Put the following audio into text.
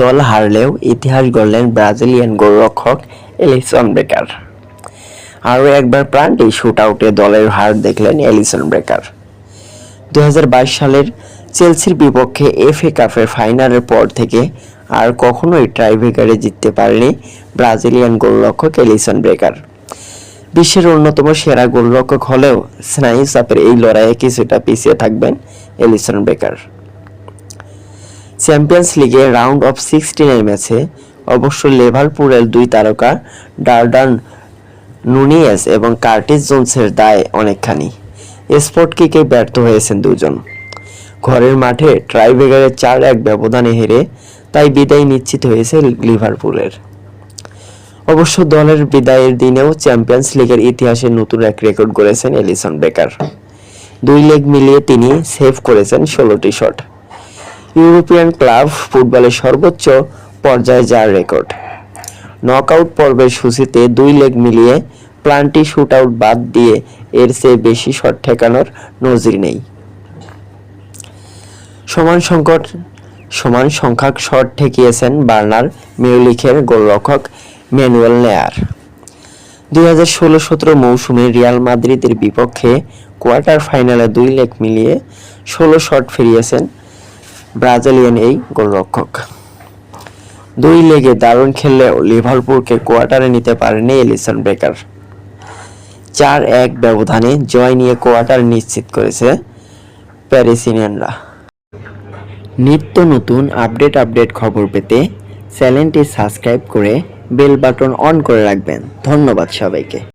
দল হারলেও ইতিহাস গড়লেন ব্রাজিলিয়ান গোলরক্ষক এলিসন ব্রেকার। আরও একবার প্রাণটি শুট আউটে দলের হার দেখলেন এলিসন ব্রেকার। দু হাজার বাইশ সালের চেলসির বিপক্ষে এফএ কাপের ফাইনালের পর থেকে আর কখনোই ট্রাইব্রেকারে জিততে পারেনি ব্রাজিলিয়ান গোলরক্ষক এলিসন ব্রেকার। বিশ্বের অন্যতম সেরা গোলরক্ষক হলেও স্নায়ু চাপের এই লড়াইয়ে কিছুটা পিছিয়ে থাকবেন এলিসন বেকার চ্যাম্পিয়ন্স লিগে রাউন্ড অফ সিক্সটিনের ম্যাচে অবশ্য লিভারপুলের দুই তারকা ডার্ডান নুনিয়েস এবং কার্টিস জোনসের দায় অনেকখানি। স্পট কিকে ব্যর্থ হয়েছেন দুজন। ঘরের মাঠে ট্রাইবেগারের চার এক ব্যবধানে হেরে তাই বিদায় নিশ্চিত হয়েছে লিভারপুলের অবশ্য দলের বিদায়ের দিনেও চ্যাম্পিয়ন্স লিগের ইতিহাসে নতুন এক রেকর্ড গড়েছেন এলিসন বেকার দুই লেগ মিলিয়ে তিনি সেভ করেছেন ষোলোটি শট ইউরোপিয়ান ক্লাব ফুটবলের সর্বোচ্চ পর্যায়ে যার রেকর্ড। নকআউট পর্বের সূচিতে দুই লেগ মিলিয়ে প্লান্টি শুট আউট বাদ দিয়ে এর চেয়ে বেশি শট ঠেকানোর নজির নেই। সমান সংকট, সমান সংখ্যক শট ঠেকিয়েছেন বার্নার মিউলিখের গোলরক্ষক ম্যানুয়েল নেয়ার। দুই হাজার ষোলো সতেরো মৌসুমে রিয়াল মাদ্রিদের বিপক্ষে কোয়ার্টার ফাইনালে দুই লেগ মিলিয়ে ষোলো শট ফিরিয়েছেন ব্রাজিলিয়ান এই গোলরক্ষক। দুই লেগে দারুণ খেললে লিভারপুলকে কোয়ার্টারে নিতে পারেনি এলিসন বেকার। চার এক ব্যবধানে জয় নিয়ে কোয়ার্টার নিশ্চিত করেছে প্যারিসিনিয়ানরা। নিত্য নতুন আপডেট আপডেট খবর পেতে চ্যানেলটি সাবস্ক্রাইব করে বেল বাটন অন করে রাখবেন। ধন্যবাদ সবাইকে।